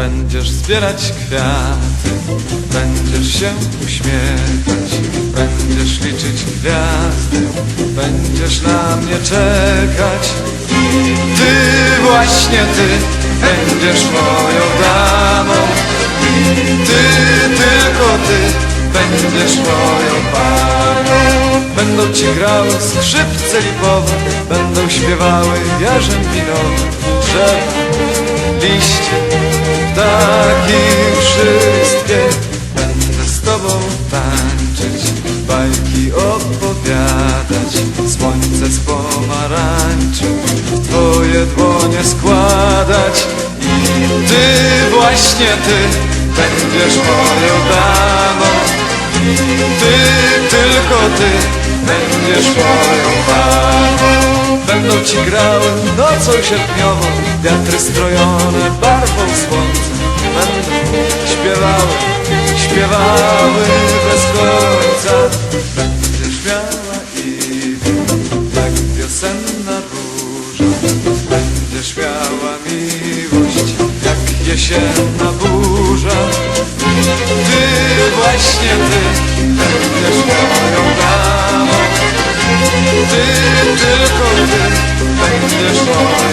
Będziesz zbierać kwiaty, będziesz się uśmiechać, będziesz liczyć gwiazdy, będziesz na mnie czekać. Ty, właśnie ty, będziesz moją damą. Ty, tylko ty, będziesz moją panią. Będą ci grały skrzypce lipowe, będą śpiewały jarzębinowe, drzewa, wszystkie. Będę z tobą tańczyć, bajki opowiadać, słońce z pomarańczy twoje dłonie składać. I ty, właśnie ty, będziesz moją damą. Ty, tylko ty, będziesz moją panią. Będą ci grały nocą sierpniową, wiatry strojone barwą słońca. cały bez końca. Będzie śmiała i jak wiosenna burza. Będzie śmiała miłość jak jesienna burza. Ty właśnie ty będziesz moją damą. Ty tylko ty będziesz moją